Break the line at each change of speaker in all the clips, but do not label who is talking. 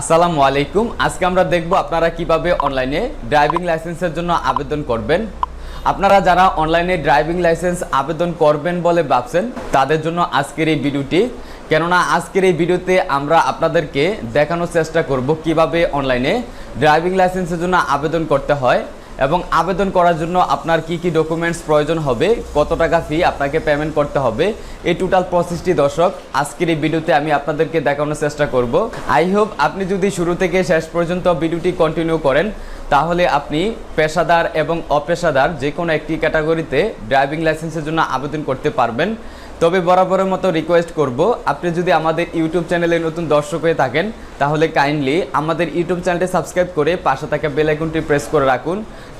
আসসালামু আলাইকুম। আজকে আমরা দেখব আপনারা কীভাবে অনলাইনে ড্রাইভিং লাইসেন্সের জন্য আবেদন করবেন। আপনারা যারা অনলাইনে ড্রাইভিং লাইসেন্স আবেদন করবেন বলে ভাবছেন, তাদের জন্য আজকের এই ভিডিওটি। কেননা আজকের এই ভিডিওতে আমরা আপনাদেরকে দেখানোর চেষ্টা করব কীভাবে অনলাইনে ড্রাইভিং লাইসেন্সের জন্য আবেদন করতে হয়। এবং আবেদন করার জন্য আপনার কি কি ডকুমেন্টস প্রয়োজন হবে, কত টাকা ফি আপনাকে পেমেন্ট করতে হবে, এই টোটাল প্রসেসটি দর্শক আজকের এই ভিডিওতে আমি আপনাদেরকে দেখানোর চেষ্টা করব। আই হোপ আপনি যদি শুরু থেকে শেষ পর্যন্ত ভিডিওটি কন্টিনিউ করেন, তাহলে আপনি পেশাদার এবং অপেশাদার যে কোনো একটি ক্যাটাগরিতে ড্রাইভিং লাইসেন্সের জন্য আবেদন করতে পারবেন। তবে বরাবরের মতো রিকোয়েস্ট করব, আপনি যদি আমাদের ইউটিউব চ্যানেলে নতুন দর্শক হয়ে থাকেন, তাহলে কাইন্ডলি আমাদের ইউটিউব চ্যানেলটি সাবস্ক্রাইব করে পাশে থাকা বেল প্রেস করে রাখুন,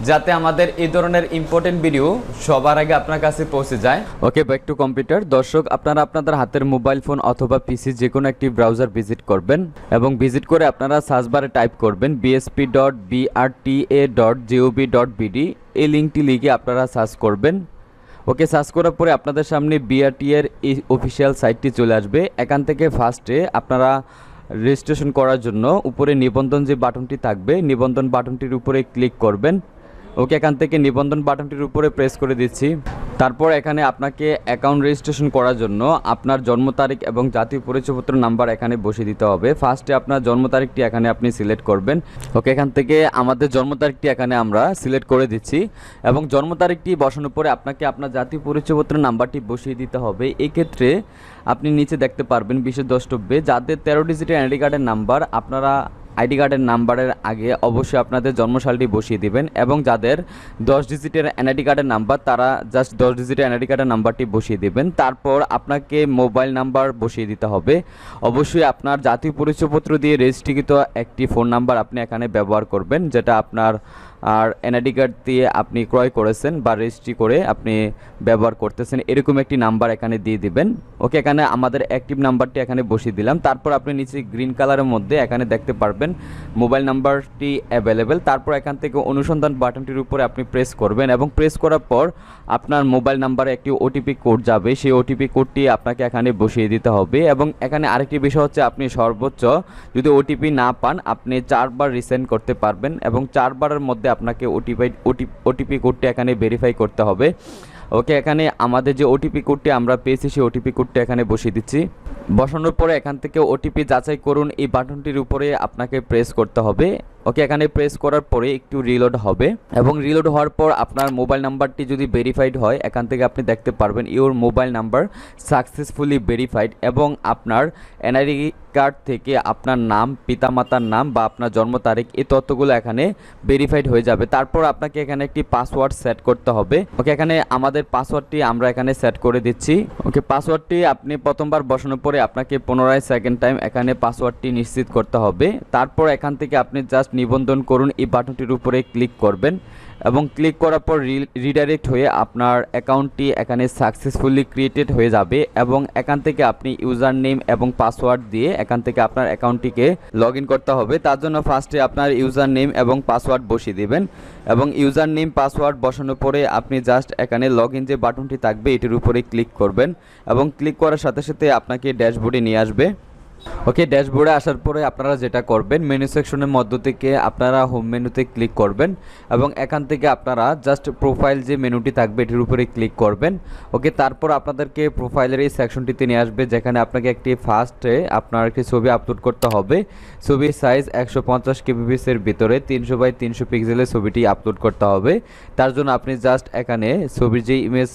যাতে আমাদের এই ধরনের ইম্পর্টেন্ট ভিডিও সবার আগে আপনার কাছে পৌঁছে যায়। ওকে ব্যাক টু কম্পিউটার দর্শক, আপনারা আপনাদের হাতের মোবাইল ফোন অথবা পিসি যে কোনো একটি ব্রাউজার ভিজিট করবেন এবং ভিজিট করে আপনারা সার্চ বারে টাইপ করবেন BSP dot BRTA dot GOV dot BD এই লিঙ্কটি লিখে আপনারা সার্চ করবেন। ওকে সার্চ করার পরে আপনাদের সামনে বিআরটি এর এই অফিসিয়াল সাইটটি চলে আসবে। এখান থেকে ফার্স্টে আপনারা রেজিস্ট্রেশন করার জন্য উপরে নিবন্ধন যে বাটনটি থাকবে, নিবন্ধন বাটনটির উপরে ক্লিক করবেন। ওকে এখান থেকে নিবন্ধন বাটনটির উপরে প্রেস করে দিচ্ছি। তারপর এখানে আপনাকে অ্যাকাউন্ট রেজিস্ট্রেশন করার জন্য আপনার জন্ম তারিখ এবং জাতীয় পরিচয়পত্র নাম্বার এখানে বসিয়ে দিতে হবে। ফার্স্টে আপনার জন্ম তারিখটি এখানে আপনি সিলেক্ট করবেন। ওকে, এখান থেকে আমাদের জন্ম তারিখটি এখানে আমরা সিলেক্ট করে দিচ্ছি এবং জন্ম তারিখটি বসানোর পরে আপনাকে আপনার জাতীয় পরিচয়পত্র নাম্বারটি বসিয়ে দিতে হবে। এক্ষেত্রে আপনি নিচে দেখতে পারবেন বিশেষ দ্রষ্টব্যে, যাদের তেরো ডিজিটের আইডি কার্ডের নাম্বার আপনারা আইডি কার্ডের নাম্বারের আগে অবশ্যই আপনাদের জন্মসালটি বসিয়ে দিবেন এবং যাদের দশ ডিজিটের এনআইডি কার্ডের নাম্বার, তারা জাস্ট দশ ডিজিটের এনআইডি কার্ডের নাম্বারটি বসিয়ে দিবেন। তারপর আপনাকে মোবাইল নাম্বার বসিয়ে দিতে হবে। অবশ্যই আপনার জাতীয় পরিচয়পত্র দিয়ে রেজিস্ট্রিকৃত একটি ফোন নাম্বার আপনি এখানে ব্যবহার করবেন, যেটা আপনার আর এনআইডি কার্ড দিয়ে আপনি ক্রয় করেছেন বা রেজিস্ট্রি করে আপনি ব্যবহার করতেছেন, এরকম একটি নাম্বার এখানে দিয়ে দিবেন। ওকে এখানে আমাদের অ্যাক্টিভ নাম্বারটি এখানে বসিয়ে দিলাম। তারপর আপনি নিচে গ্রিন কালারের মধ্যে এখানে দেখতে পারবেন মোবাইল নাম্বারটি অ্যাভেলেবেল তারপর এখান থেকে অনুসন্ধান বাটনটির উপরে আপনি প্রেস করবেন এবং প্রেস করার পর আপনার মোবাইল নাম্বারে একটি ওটিপি কোড যাবে। সেই ওটিপি কোডটি আপনাকে এখানে বসিয়ে দিতে হবে এবং এখানে আরেকটি বিষয় হচ্ছে আপনি সর্বোচ্চ যদি ওটিপি না পান, আপনি চারবার রিসেন্ড করতে পারবেন এবং চারবারের মধ্যে আপনাকে ওটিপি ওটিপি কোডটি এখানে ভেরিফাই করতে হবে। ওকে এখানে আমাদের যে ওটিপি কোডটি আমরা পেয়েছি, সেই ওটিপি কোডটি এখানে বসিয়ে দিচ্ছি। বসানোর পরে এখান থেকে ওটিপি যাচাই করুন, এই বাটনটির উপরে আপনাকে প্রেস করতে হবে। ওকে, এখানে প্রেস করার পরে একটু রিলোড হবে এবং রিলোড হওয়ার পর আপনার মোবাইল নাম্বারটি যদি ভেরিফাইড হয়, এখান থেকে আপনি দেখতে পারবেন your mobile number successfully verified এবং আপনার এনআইডি কার্ড থেকে আপনার নাম, পিতামাতার নাম বা আপনার জন্ম তারিখ, এই তথ্যগুলো এখানে ভেরিফাইড হয়ে যাবে। তারপর আপনাকে এখানে একটি পাসওয়ার্ড সেট করতে হবে। ওকে, এখানে আমাদের পাসওয়ার্ডটি আমরা এখানে সেট করে দিচ্ছি। ওকে পাসওয়ার্ডটি আপনি প্রথমবার বসানোর পরে আপনাকে পুনরায় সেকেন্ড টাইম এখানে পাসওয়ার্ডটি নিশ্চিত করতে হবে। তারপর এখান থেকে আপনি জাস্ট নিবন্ধন করুন, এই বাটনটির উপরে ক্লিক করবেন এবং ক্লিক করার পর রিডাইরেক্ট হয়ে আপনার অ্যাকাউন্টটি এখানে সাকসেসফুলি ক্রিয়েটেড হয়ে যাবে এবং এখান থেকে আপনি ইউজার নেম এবং পাসওয়ার্ড দিয়ে এখান থেকে আপনার অ্যাকাউন্টটিকে লগ করতে হবে। তার জন্য ফার্স্টে আপনার ইউজার নেম এবং পাসওয়ার্ড বসিয়ে দিবেন এবং ইউজার নেম পাসওয়ার্ড বসানোর পরে আপনি জাস্ট এখানে লগ যে বাটনটি থাকবে, এটির উপরে ক্লিক করবেন এবং ক্লিক করার সাথে সাথে আপনাকে ড্যাশবোর্ডে নিয়ে আসবে। ওকে ড্যাশবোর্ডে আসার পরে আপনারা যেটা করবেন মেনু সেকশনের মধ্য থেকে আপনারা হোম মেনুতে ক্লিক করবেন এবং এখান থেকে আপনারা জাস্ট প্রোফাইল যে মেনুটি থাকবে, এটির উপরে ক্লিক করবেন। ওকে তারপর আপনাদেরকে প্রোফাইলের এই সেকশনটিতে নিয়ে আসবে, যেখানে আপনাকে একটি ফার্স্টে আপনার একটি ছবি আপলোড করতে হবে। ছবির সাইজ একশো পঞ্চাশ কেবিপিসের ভিতরে তিনশো বাই তিনশো পিক্সেলের ছবিটি আপলোড করতে হবে। তার জন্য আপনি জাস্ট এখানে ছবির যে ইমেজ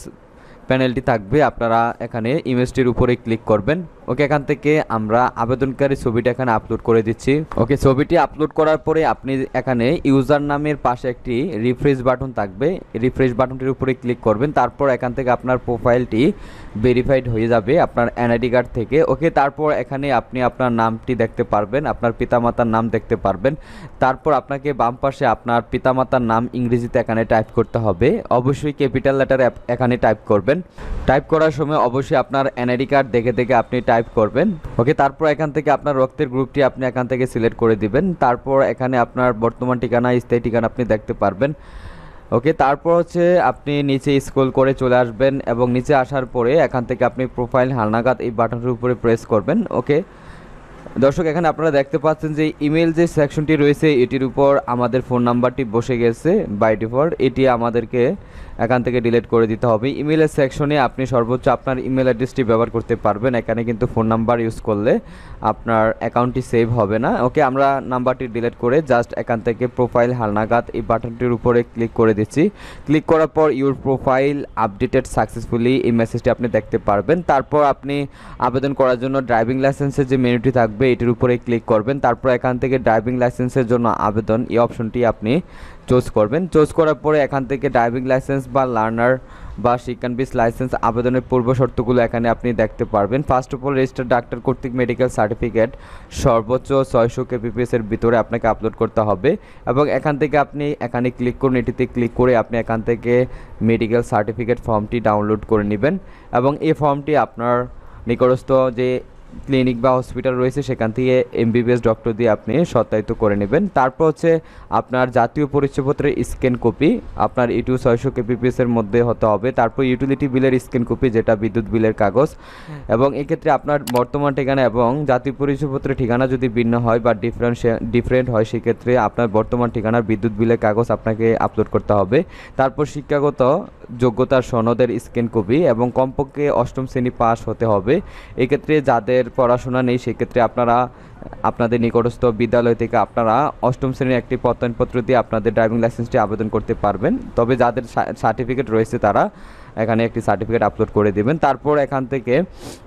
প্যানেলটি থাকবে, আপনারা এখানে ইমেজটির উপরে ক্লিক করবেন। ওকে এখান থেকে আমরা আবেদনকারী ছবিটা এখানে আপলোড করে দিচ্ছি। ওকে, ছবিটি আপলোড করার পরে আপনি এখানে ইউজার নামের পাশে একটি রিফ্রেশ বাটন থাকবে। রিফ্রেশ বাটনটির উপরে ক্লিক করবেন, তারপর এখান থেকে আপনার প্রোফাইলটি ভেরিফাইড হয়ে যাবে আপনার এনআইডি কার্ড থেকে। ওকে, তারপর এখানে আপনি আপনার নামটি দেখতে পারবেন, আপনার পিতামাতার নাম দেখতে পারবেন। তারপর আপনাকে বাম পাশে আপনার পিতামাতার নাম ইংরেজিতে এখানে টাইপ করতে হবে। অবশ্যই ক্যাপিটাল লেটার এখানে টাইপ করবেন। টাইপ করার সময় অবশ্যই আপনার এনআইডি কার্ড দেখে দেখে আপনি টাইপ করবেন। ওকে তারপর এখান থেকে আপনার রক্তের গ্রুপটি আপনি এখান থেকে সিলেক্ট করে দিবেন। তারপর এখানে আপনার বর্তমান ঠিকানা, স্থায়ী ঠিকানা আপনি দেখতে পারবেন। ওকে তারপর হচ্ছে আপনি নিচে স্ক্রল করে চলে আসবেন এবং নিচে আসার পরে এখান থেকে আপনি প্রোফাইল হালনাগাদ এই বাটনটির উপরে প্রেস করবেন। ওকে দর্শক, এখানে আপনারা দেখতে পাচ্ছেন যে ইমেল যে সেকশনটি রয়েছে, এটির উপর আমাদের ফোন নাম্বারটি বসে গেছে বাই ডিফল্ট এটি আমাদেরকে এখান থেকে ডিলিট করে দিতে হবে। ইমেলের সেকশনে আপনি সর্বোচ্চ আপনার ইমেল অ্যাড্রেসটি ব্যবহার করতে পারবেন। এখানে কিন্তু ফোন নাম্বার ইউজ করলে আপনার অ্যাকাউন্টটি সেভ হবে না। ওকে, আমরা নাম্বারটি ডিলিট করে জাস্ট এখান থেকে প্রোফাইল হালনাগাদ এই বাটনটির উপরে ক্লিক করে দিচ্ছি। ক্লিক করার পর ইউর প্রোফাইল আপডেটেড সাকসেসফুলি এই মেসেজটি আপনি দেখতে পারবেন। তারপর আপনি আবেদন করার জন্য ড্রাইভিং লাইসেন্সের যে মেনুটি থাকবে, এটির উপরে ক্লিক করবেন। তারপর এখান থেকে ড্রাইভিং লাইসেন্সের জন্য আবেদন এই অপশনটি আপনি চুজ করবেন। চুজ করার পরে এখান থেকে ড্রাইভিং লাইসেন্স বা লার্নার বা শিক্ষান বিস লাইসেন্স আবেদনের পূর্ব শর্তগুলো এখানে আপনি দেখতে পারবেন। First of all register doctor কর্তৃক মেডিকেল সার্টিফিকেট সর্বোচ্চ ছয়শো কেপিপিএস এর ভিতরে আপনাকে আপলোড করতে হবে এবং এখান থেকে আপনি এখানে ক্লিক করুন। এটিতে ক্লিক করে আপনি এখান থেকে মেডিকেল সার্টিফিকেট ফর্মটি ডাউনলোড করে নেবেন এবং এই ফর্মটি আপনার নিকটস্থ যে ক্লিনিক বা হসপিটাল রয়েছে সেখান থেকে এমবিবিএস ডক্টর দিয়ে আপনি সত্যায়িত করে নেবেন। তারপর হচ্ছে আপনার জাতীয় পরিচয়পত্রের স্ক্যান কপি আপনার ইটু ছয়শো কেপিপিএস এর মধ্যে হতে হবে। তারপর ইউটিলিটি বিলের স্ক্যান কপি যেটা বিদ্যুৎ বিলের কাগজ। এবং এক্ষেত্রে আপনার বর্তমান ঠিকানা এবং জাতীয় পরিচয়পত্রের ঠিকানা যদি ভিন্ন হয় বা ডিফারেন্ট ডিফারেন্ট হয় সেক্ষেত্রে আপনার বর্তমান ঠিকানার বিদ্যুৎ বিলের কাগজ আপনাকে আপলোড করতে হবে। তারপর শিক্ষাগত যোগ্যতার সনদের স্ক্যান কপি এবং কমপক্ষে অষ্টম শ্রেণি পাস হতে হবে। এক্ষেত্রে যাদের পড়াশোনা নেই, সেক্ষেত্রে আপনারা আপনাদের নিকটস্থ বিদ্যালয় থেকে আপনারা অষ্টম শ্রেণির একটি প্রত্যয়নপত্র দিয়ে আপনাদের ড্রাইভিং লাইসেন্সটি আবেদন করতে পারবেন। তবে যাদের সার্টিফিকেট রয়েছে তারা এখানে একটি সার্টিফিকেট আপলোড করে দিবেন। তারপর এখান থেকে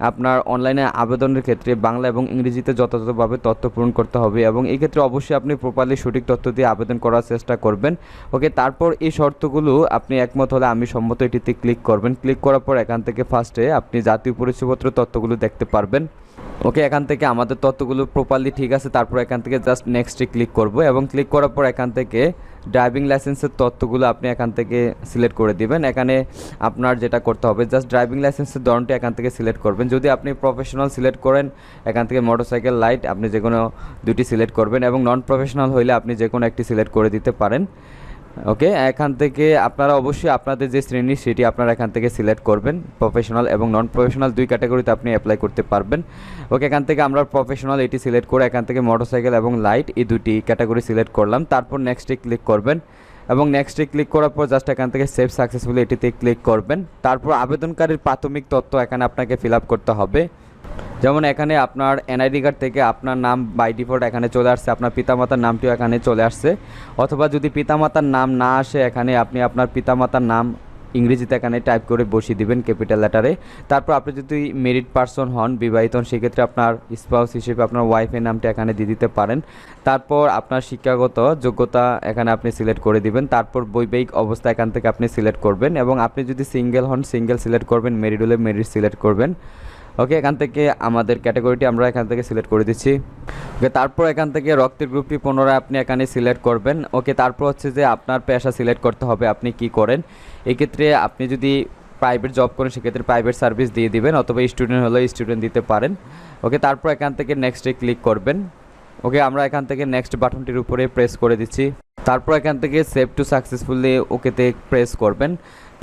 আপনার অনলাইনে আবেদনের ক্ষেত্রে বাংলা এবং ইংরেজিতে যথাযথভাবে তথ্য পূরণ করতে হবে এবং এই ক্ষেত্রে অবশ্যই আপনি প্রপারলি সঠিক তথ্য দিয়ে আবেদন করার চেষ্টা করবেন। ওকে তারপর এই শর্তগুলো আপনি একমত হলে আমি সম্মত এটিতে ক্লিক করবেন। ক্লিক করার পর এখান থেকে ফার্স্টে আপনি জাতীয় পরিচয়পত্র তথ্যগুলো দেখতে পারবেন। ওকে, এখান থেকে আমাদের তথ্যগুলো প্রপারলি ঠিক আছে, তারপর এখান থেকে জাস্ট নেক্সটে ক্লিক করব এবং ক্লিক করার পর এখান থেকে ড্রাইভিং লাইসেন্সের তথ্যগুলো আপনি এখান থেকে সিলেক্ট করে দিবেন। এখানে আপনার যেটা করতে হবে জাস্ট ড্রাইভিং লাইসেন্সের ধরনটি এখান থেকে সিলেক্ট করবেন। যদি আপনি প্রফেশনাল সিলেক্ট করেন, এখান থেকে মোটরসাইকেল লাইট আপনি যে কোনো দুটি সিলেক্ট করবেন এবং নন প্রফেশনাল হইলে আপনি যে কোনো একটি সিলেক্ট করে দিতে পারেন। ওকে এখান থেকে আপনারা অবশ্যই আপনাদের যে শ্রেণি সেটি আপনারা এখান থেকে সিলেক্ট করবেন। প্রফেশনাল এবং নন প্রফেশনাল দুই ক্যাটাগরিতে আপনি অ্যাপ্লাই করতে পারবেন। ওকে এখান থেকে আমরা প্রফেশনাল এটি সিলেক্ট করে এখান থেকে মোটরসাইকেল এবং লাইট এই দুটি ক্যাটাগরি সিলেক্ট করলাম। তারপর নেক্সটে ক্লিক করবেন এবং নেক্সটে ক্লিক করার পর জাস্ট এখান থেকে সেভ সাকসেসফুলি এটিতে ক্লিক করবেন। তারপর আবেদনকারীর প্রাথমিক তথ্য এখানে আপনাকে ফিল করতে হবে। যেমন এখানে আপনার এনআইডি কার্ড থেকে আপনার নাম বাই ডিফল্ট এখানে চলে আসছে, আপনার পিতামাতার নামটিও এখানে চলে আসছে। অথবা যদি পিতামাতার নাম না আসে এখানে, আপনি আপনার পিতামাতার নাম ইংরেজিতে এখানে টাইপ করে বসিয়ে দিবেন ক্যাপিটাল লেটারে তারপর আপনি যদি মেরিট পারসন হন, বিবাহিত হন, সেক্ষেত্রে আপনার স্পাউস হিসেবে আপনার ওয়াইফের নামটা এখানে দিয়ে দিতে পারেন। তারপর আপনার শিক্ষাগত যোগ্যতা এখানে আপনি সিলেক্ট করে দিবেন। তারপর বৈবাহিক অবস্থা এখান থেকে আপনি সিলেক্ট করবেন এবং আপনি যদি সিঙ্গেল হন সিঙ্গেল সিলেক্ট করবেন মেরিড হলে মেরিট সিলেক্ট করবেন। ওকে এখান থেকে আমাদের ক্যাটাগরিটি আমরা এখান থেকে সিলেক্ট করে দিচ্ছি। ওকে তারপর এখান থেকে রক্তের গ্রুপটি পুনরায় আপনি এখানে সিলেক্ট করবেন। ওকে তারপর হচ্ছে যে আপনার পেশা সিলেক্ট করতে হবে, আপনি কি করেন? এক্ষেত্রে আপনি যদি প্রাইভেট জব করেন, সেক্ষেত্রে প্রাইভেট সার্ভিস দিয়ে দিবেন, অথবা স্টুডেন্ট হলে স্টুডেন্ট দিতে পারেন। ওকে তারপর এখান থেকে নেক্সটে ক্লিক করবেন। ওকে আমরা এখান থেকে নেক্সট বাটনটির উপরে প্রেস করে দিচ্ছি। তারপর এখান থেকে সেভ টু সাকসেসফুলি ওকেতে প্রেস করবেন।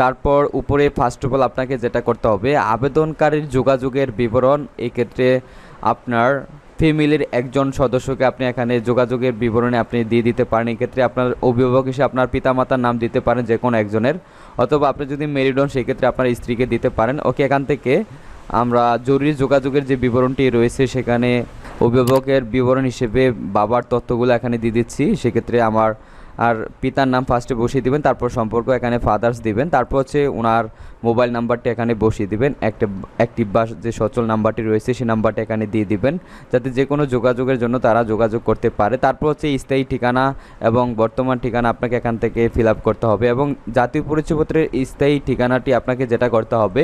তারপর উপরে ফার্স্ট অফ অল আপনাকে যেটা করতে হবে, আবেদনকারীর যোগাযোগের বিবরণ এক্ষেত্রে আপনার ফ্যামিলির একজন সদস্যকে আপনি এখানে যোগাযোগের বিবরণে আপনি দিয়ে দিতে পারেন। এক্ষেত্রে আপনার অভিভাবক হিসেবে আপনার পিতামাতার নাম দিতে পারেন যে কোনো একজনের। অথবা আপনি যদি মেরিডন সেক্ষেত্রে আপনার স্ত্রীকে দিতে পারেন। ওকে এখান থেকে আমরা জরুরি যোগাযোগের যে বিবরণটি রয়েছে, সেখানে অভিভাবকের বিবরণ হিসেবে বাবার তথ্যগুলো এখানে দিয়ে দিচ্ছি। সেক্ষেত্রে আমার আর পিতার নাম ফার্স্টে বসিয়ে দিবেন, তারপর সম্পর্ক এখানে ফাদার্স দিবেন, তারপর হচ্ছে ওনার মোবাইল নাম্বারটি এখানে বসিয়ে দিবেন, একটা অ্যাক্টিভ বা যে সচল নাম্বারটি রয়েছে সেই নাম্বারটা এখানে দিয়ে দিবেন, যাতে যে কোনো যোগাযোগের জন্য তারা যোগাযোগ করতে পারে। তারপর হচ্ছে স্থায়ী ঠিকানা এবং বর্তমান ঠিকানা আপনাকে এখান থেকে ফিল আপ করতে হবে এবং জাতীয় পরিচয়পত্রের স্থায়ী ঠিকানাটি আপনাকে যেটা করতে হবে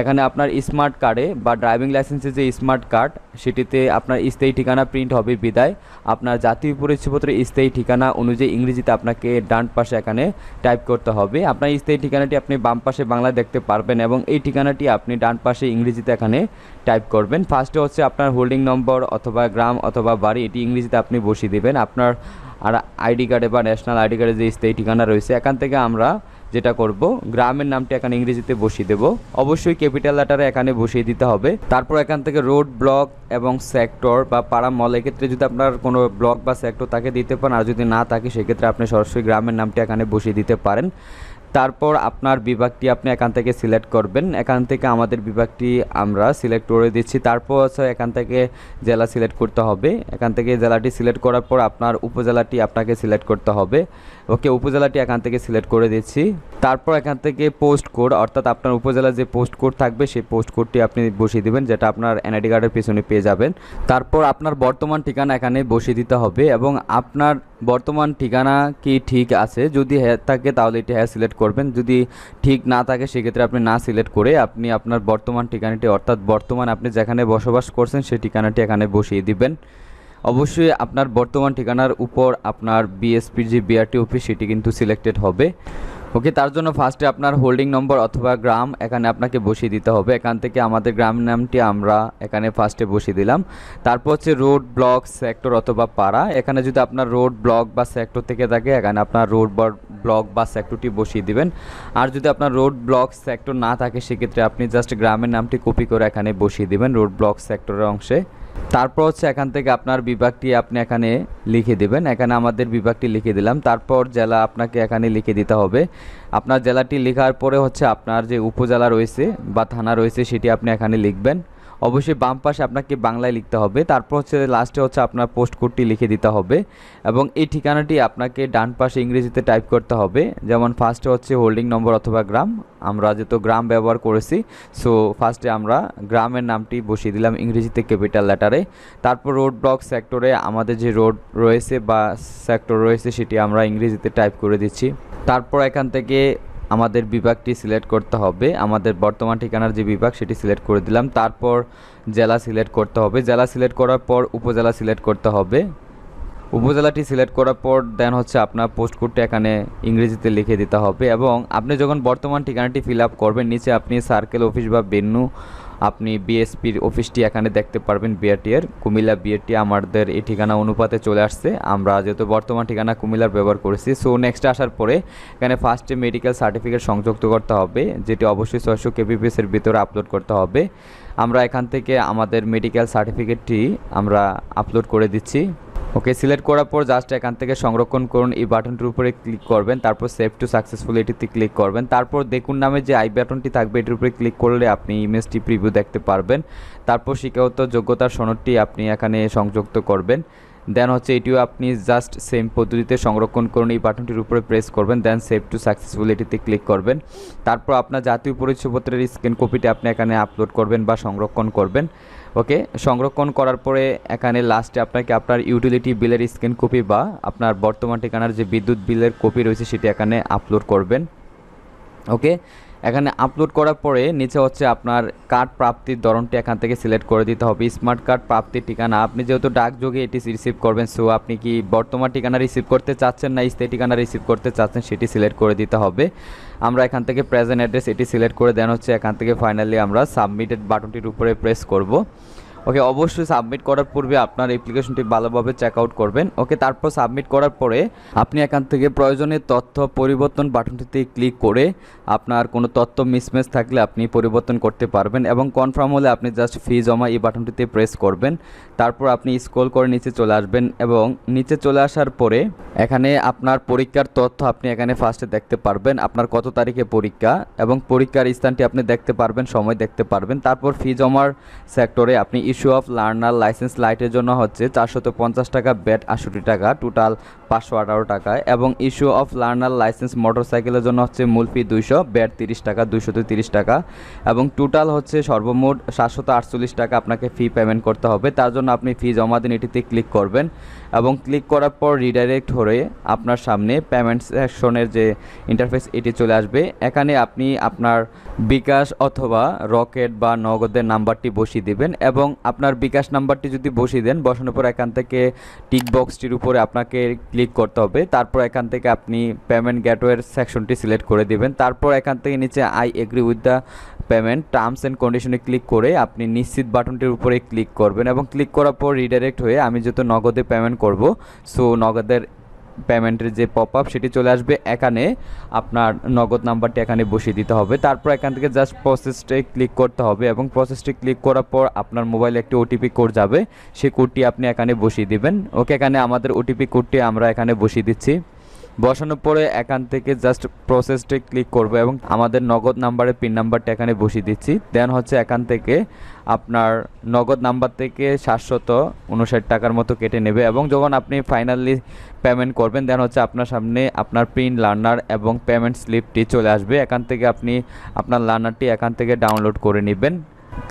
এখানে আপনার স্মার্ট কার্ডে বা ড্রাইভিং লাইসেন্সের যে স্মার্ট কার্ড সেটিতে আপনার স্থায়ী ঠিকানা প্রিন্ট হবে বিদায়। আপনার জাতীয় পরিচয়পত্রের স্থায়ী ঠিকানা অনুযায়ী ইংরেজিতে আপনাকে ডান পাশে এখানে টাইপ করতে হবে। আপনার স্থায়ী ঠিকানাটি আপনি বাম পাশে বাংলায় দেখতে পারবেন এবং এই ঠিকানাটি আপনি ডান পাশে ইংরেজিতে এখানে টাইপ করবেন। ফার্স্টে হচ্ছে আপনার হোল্ডিং নম্বর অথবা গ্রাম অথবা বাড়ি, এটি ইংরেজিতে আপনি বসিয়ে দেবেন। আপনার আর আইডি কার্ডে বা ন্যাশনাল আইডি কার্ডে যে স্থায়ী ঠিকানা রয়েছে, এখান থেকে আমরা যেটা করব, গ্রামের নামটি এখানে ইংরেজিতে বসিয়ে দেব। অবশ্যই ক্যাপিটাল লেটারে এখানে বসিয়ে দিতে হবে। তারপর এখান থেকে রোড ব্লক এবং সেক্টর বা পাড়া মল এক্ষেত্রে যদি আপনার কোনো ব্লক বা সেক্টর তাকে দিতে পারেন, আর যদি না থাকে, সেক্ষেত্রে আপনি সরাসরি গ্রামের নামটি এখানে বসিয়ে দিতে পারেন। তারপর আপনার বিভাগটি আপনি এখান থেকে সিলেক্ট করবেন। এখান থেকে আমাদের বিভাগটি আমরা সিলেক্ট করে দিচ্ছি। তারপর হচ্ছে এখান থেকে জেলা সিলেক্ট করতে হবে। এখান থেকে জেলাটি সিলেক্ট করার পর আপনার উপজেলাটি আপনাকে সিলেক্ট করতে হবে। ওকে উপজেলাটি এখান থেকে সিলেক্ট করে দিচ্ছি। তারপর এখান থেকে পোস্ট কোড অর্থাৎ আপনার উপজেলার যে পোস্ট কোড থাকবে, সেই পোস্ট কোডটি আপনি বসিয়ে দিবেন, যেটা আপনার এনআইডি কার্ডের পিছনে পেয়ে যাবেন। তারপর আপনার বর্তমান ঠিকানা এখানে বসিয়ে দিতে হবে এবং আপনার বর্তমান ঠিকানা কি ঠিক আছে, যদি হ্যাঁ থাকে তাহলে এটি হ্যাঁ সিলেক্ট করবেন। যদি ঠিক না থাকে, সেক্ষেত্রে আপনি না সিলেক্ট করে আপনি আপনার বর্তমান ঠিকানাটি, অর্থাৎ বর্তমান আপনি যেখানে বসবাস করছেন, সেই ঠিকানাটি এখানে বসিয়ে দিবেন। অবশ্যই আপনার বর্তমান ঠিকানার উপর আপনার বিএসপির যে বিআরটি অফিস, সেটি কিন্তু সিলেক্টেড হবে। ওকে তার জন্য ফার্স্টে আপনার হোল্ডিং নম্বর অথবা গ্রাম এখানে আপনাকে বসিয়ে দিতে হবে। এখান থেকে আমাদের গ্রাম নামটি আমরা এখানে ফার্স্টে বসিয়ে দিলাম। তারপর হচ্ছে রোড ব্লক সেক্টর অথবা পাড়া। এখানে যদি আপনার রোড ব্লক বা সেক্টর থেকে থাকে, এখানে আপনার রোড ব্লক বা সেক্টরটি বসিয়ে দিবেন। আর যদি আপনার রোড ব্লক সেক্টর না থাকে, সেক্ষেত্রে আপনি জাস্ট গ্রামের নামটি কপি করে এখানে বসিয়ে দিবেন রোড ব্লক সেক্টরের অংশে। তারপর হচ্ছে এখান থেকে আপনার বিভাগটি আপনি এখানে লিখে দেবেন। এখানে আমাদের বিভাগটি লিখে দিলাম। তারপর জেলা আপনাকে এখানে লিখে দিতে হবে। আপনার জেলাটি লেখার পরে হচ্ছে আপনার যে উপজেলা রয়েছে বা থানা রয়েছে সেটি আপনি এখানে লিখবেন। অবশ্যই বাম পাশে আপনাকে বাংলায় লিখতে হবে। তারপর হচ্ছে লাস্টে হচ্ছে আপনার পোস্ট কোডটি লিখে দিতে হবে এবং এই ঠিকানাটি আপনাকে ডান পাশে ইংরেজিতে টাইপ করতে হবে। যেমন ফার্স্টে হচ্ছে হোল্ডিং নম্বর অথবা গ্রাম আমরা যেহেতু গ্রাম ব্যবহার করেছি সো ফার্স্টে আমরা গ্রামের নামটি বসিয়ে দিলাম ইংরেজিতে ক্যাপিটাল লেটারে তারপর রোড ব্লক সেক্টরে আমাদের যে রোড রয়েছে বা সেক্টর রয়েছে সেটি আমরা ইংরেজিতে টাইপ করে দিচ্ছি। তারপর এখান থেকে আমাদের বিভাগটি সিলেক্ট করতে হবে। আমাদের বর্তমান ঠিকানার যে বিভাগ, সেটি সিলেক্ট করে দিলাম। তারপর জেলা সিলেক্ট করতে হবে। জেলা সিলেক্ট করার পর উপজেলা সিলেক্ট করতে হবে। উপজেলাটি সিলেক্ট করার পর দেন হচ্ছে আপনার পোস্ট কোডটা এখানে ইংরেজিতে লিখে দিতে হবে এবং আপনি যখন বর্তমান ঠিকানাটি ফিল আপ করবেন, নিচে আপনি সার্কেল অফিস বা বেন্যু আপনি বিএসপির অফিসটি এখানে দেখতে পারবেন বিআরটিআর। কুমিল্লা বিআরটি আমাদের এই ঠিকানা অনুপাতে চলে আসছে। আমরা যেহেতু বর্তমান ঠিকানা কুমিল্লার ব্যবহার করেছি সো নেক্সট আসার পরে এখানে ফার্স্টে মেডিকেল সার্টিফিকেট সংযুক্ত করতে হবে, যেটি অবশ্যই ছয়শো কেবিপিএস এর ভিতরে আপলোড করতে হবে। আমরা এখান থেকে আমাদের মেডিকেল সার্টিফিকেটটি আমরা আপলোড করে দিচ্ছি। ওকে, সিলেক্ট করার পর জাস্ট এখান থেকে সংরক্ষণ করুন। এই বাটনটির উপরে ক্লিক করবেন, তারপর সেভ টু সাকসেসফুল এটিতে ক্লিক করবেন। তারপর দেখুন নামে যে আই বাটনটি থাকবে, এটির উপরে ক্লিক করলে আপনি ইমেজটি প্রিভিউ দেখতে পারবেন। তারপর শিক্ষাগত যোগ্যতার সনদটি আপনি এখানে সংযুক্ত করবেন। দেন হচ্ছে এটিও আপনি জাস্ট সেম পদ্ধতিতে সংরক্ষণ করুন, এই বাটনটির উপরে প্রেস করবেন দেন সেভ টু সাকসেসফুল এটিতে ক্লিক করবেন। তারপর আপনার জাতীয় পরিচয়পত্রের স্ক্যান কপিটি আপনি এখানে আপলোড করবেন বা সংরক্ষণ করবেন। ওকে, সংরক্ষণ করার পরে এখানে লাস্টে আপনাকে আপনার ইউটিলিটি বিলের স্ক্রিন কপি বা আপনার বর্তমান ঠিকানার যে বিদ্যুৎ বিলের কপি রয়েছে সেটি এখানে আপলোড করবেন। ওকে এখানে আপলোড করার পরে নিচে হচ্ছে আপনার কার্ড প্রাপ্তির ধরনটি এখান থেকে সিলেক্ট করে দিতে হবে। স্মার্ট কার্ড প্রাপ্তির ঠিকানা, আপনি যেহেতু ডাকযোগে এটি রিসিভ করবেন সো আপনি কি বর্তমান ঠিকানা রিসিভ করতে চাচ্ছেন না, স্থায়ী ঠিকানা রিসিভ করতে চাচ্ছেন, সেটি সিলেক্ট করে দিতে হবে। আমরা এখান থেকে প্রেজেন্ট অ্যাড্রেস এটি সিলেক্ট করে দেন হচ্ছে, এখান থেকে ফাইনালি আমরা সাবমিটেড বাটনটির উপরে প্রেস করব। ওকে, অবশ্যই সাবমিট করার পূর্বে আপনার অ্যাপ্লিকেশনটি ভালোভাবে চেক আউট করবেন। ওকে, তারপর সাবমিট করার পরে আপনি এখান থেকে প্রয়োজনীয় তথ্য পরিবর্তন বাটনটিতে ক্লিক করে আপনার কোনো তথ্য মিসম্যাচ থাকলে আপনি পরিবর্তন করতে পারবেন এবং কনফার্ম হলে আপনি জাস্ট ফি জমা এই বাটনটিতে প্রেস করবেন। তারপর আপনি স্ক্রল করে নিচে চলে আসবেন এবং নিচে চলে আসার পরে এখানে আপনার পরীক্ষার তথ্য আপনি এখানে ফার্স্টে দেখতে পারবেন। আপনার কত তারিখে পরীক্ষা এবং পরীক্ষার স্থানটি আপনি দেখতে পারবেন, সময় দেখতে পারবেন। তারপর ফি জমার সেক্টরে আপনি ইস্যু অফ লার্নার লাইসেন্স লাইটের জন্য হচ্ছে চারশত পঞ্চাশ টাকা, ব্যাট আটষট্টি টাকা, টোটাল পাঁচশো আঠারো টাকা এবং ইস্যু অফ লার্নার লাইসেন্স মোটরসাইকেলের জন্য হচ্ছে মূল ফি দুইশো, ব্যাট তিরিশ টাকা, দুইশত তিরিশ টাকা এবং টোটাল হচ্ছে সর্বমোট সাতশত আটচল্লিশ টাকা আপনাকে ফি পেমেন্ট করতে হবে। তার জন্য আপনি ফি জমা দিন, এটিতে ক্লিক করবেন এবং ক্লিক করার পর রিডাইরেক্ট হয়ে আপনার সামনে পেমেন্ট সেকশনের যে ইন্টারফেস, এটি চলে আসবে। এখানে আপনি আপনার বিকাশ অথবা রকেট বা নগদের নাম্বারটি বসিয়ে দিবেন এবং আপনার বিকাশ নাম্বারটি যদি বসিয়ে দেন, বসানোর পর এখান থেকে টিক বক্সটির উপরে আপনাকে ক্লিক করতে হবে। তারপর এখান থেকে আপনি পেমেন্ট গেটওয়ের সেকশনটি সিলেক্ট করে দিবেন। তারপর এখান থেকে নিচে I agree with the payment terms and কন্ডিশনে ক্লিক করে আপনি নিশ্চিত বাটনটির উপরে ক্লিক করবেন এবং ক্লিক করার পর রিডাইরেক্ট হয়ে আমি যেহেতু নগদে পেমেন্ট করব সো নগদের পেমেন্টের যে পপ আপ সেটি চলে আসবে এখানে। আপনার নগদ নাম্বারটি এখানে বসিয়ে দিতে হবে। তারপর এখান থেকে জাস্ট প্রসেসটি ক্লিক করতে হবে এবং প্রসেসটি ক্লিক করার পর আপনার মোবাইলে একটি ওটিপি কোড যাবে। সেই কোডটি আপনি এখানে বসিয়ে দিবেন। ওকে এখানে আমাদের ওটিপি কোডটি আমরা এখানে বসিয়ে দিচ্ছি। বসানোর পরে এখান থেকে জাস্ট প্রসেসটে ক্লিক করব এবং আমাদের নগদ নাম্বারের পিন নাম্বারটা এখানে বসিয়ে দিচ্ছি। দেন হচ্ছে এখান থেকে আপনার নগদ নাম্বার থেকে সাতশত উনষাট টাকার মতো কেটে নেবে এবং যখন আপনি ফাইনালি পেমেন্ট করবেন দেন হচ্ছে আপনার সামনে আপনার প্রিন্ট লার্নার এবং পেমেন্ট স্লিপটি চলে আসবে। এখান থেকে আপনি আপনার লার্নারটি এখান থেকে ডাউনলোড করে নেবেন।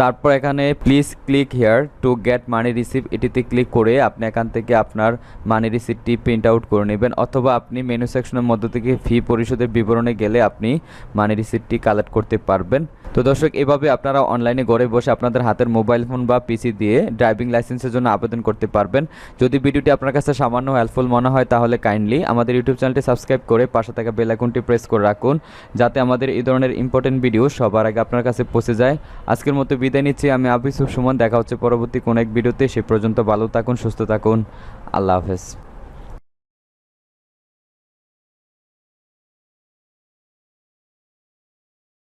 তারপর এখানে please click here to get money receive এটিতে ক্লিক করে আপনি এখান থেকে আপনার মানি রিসিপ্টটি প্রিন্ট আউট করে নেবেন, অথবা আপনি মেনু সেকশনের মধ্য থেকে ফি পরিশোধের বিবরণে গেলে আপনি মানি রিসিপ্টটি কালেক্ট করতে পারবেন। তো দর্শক, এভাবে আপনারা অনলাইনে ঘরে বসে আপনাদের হাতের মোবাইল ফোন বা পিসি দিয়ে ড্রাইভিং লাইসেন্সের জন্য আবেদন করতে পারবেন। যদি ভিডিওটি আপনার কাছে সামান্য হেল্পফুল মনে হয়, তাহলে কাইন্ডলি আমাদের ইউটিউব চ্যানেলটি সাবস্ক্রাইব করে পাশে থাকা বেল আইকনটি প্রেস করে রাখুন, যাতে আমাদের এই ধরনের ইম্পর্টেন্ট ভিডিও সবার আগে আপনার কাছে পৌঁছে যায়। আজকের মতো বিদায় নিচ্ছি। আমি আফিস সুমন, দেখা হচ্ছে পরবর্তী কোন এক ভিডিওতে। সে পর্যন্ত ভালো থাকুন, সুস্থ থাকুন। আল্লাহ হাফেজ।